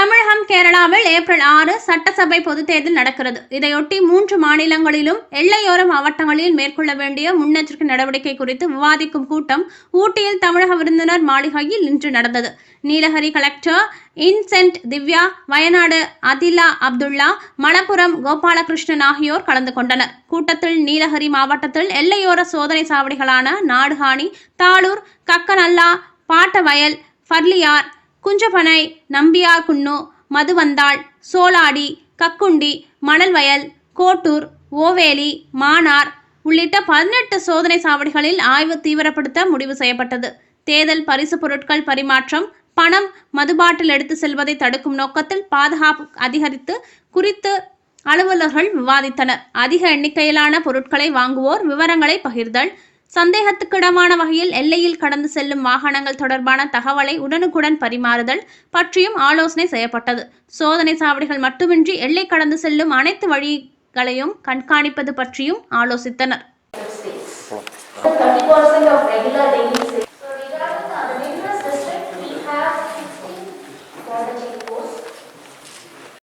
தமிழகம் கேரளாவில் ஏப்ரல் ஆறு சட்டசபை பொதுத் தேர்தல் நடக்கிறது. இதையொட்டி மூன்று மாநிலங்களிலும் எல்லையோர மாவட்டங்களில் மேற்கொள்ள வேண்டிய முன்னெச்சரிக்கை நடவடிக்கை குறித்து விவாதிக்கும் கூட்டம் ஊட்டியில் தமிழக விருந்தினர் மாளிகையில் இன்று நடந்தது. நீலகிரி கலெக்டர் இன்சென்ட் திவ்யா வயநாடு அதிலா அப்துல்லா மணப்புரம் கோபாலகிருஷ்ணன் ஆகியோர் கலந்து கொண்டனர். கூட்டத்தில் நீலகிரி மாவட்டத்தில் எல்லையோர சோதனை சாவடிகளான நாடுகாணி தாளூர் கக்கநல்லா பாட்டவயல் ஃபர்லியார் குஞ்சபனை நம்பியார் குன்னு மதுவந்தாள் சோலாடி கக்குண்டி மணல்வயல் கோட்டூர் ஓவேலி மானார் உள்ளிட்ட பதினெட்டு சோதனை சாவடிகளில் ஆய்வு தீவிரப்படுத்த முடிவு செய்யப்பட்டது. தேர்தல் பரிசு பொருட்கள் பரிமாற்றம் பணம் மதுபாட்டில் எடுத்து செல்வதை தடுக்கும் நோக்கத்தில் பாதுகாப்பு அதிகரித்து குறித்து அலுவலர்கள் விவாதித்தனர். அதிக எண்ணிக்கையிலான பொருட்களை வாங்குவோர் விவரங்களை பகிர்தல் சந்தேகத்துக்கிடமான வகையில் எல்லையில் கடந்து செல்லும் வாகனங்கள் தொடர்பான தகவலை உடனுக்குடன் பரிமாறுதல் பற்றியும் ஆலோசனை செய்யப்பட்டது. சோதனை சாவடிகள் மட்டுமின்றி எல்லை கடந்து செல்லும் அனைத்து வழிகளையும் கண்காணிப்பது பற்றியும் ஆலோசித்தனர்.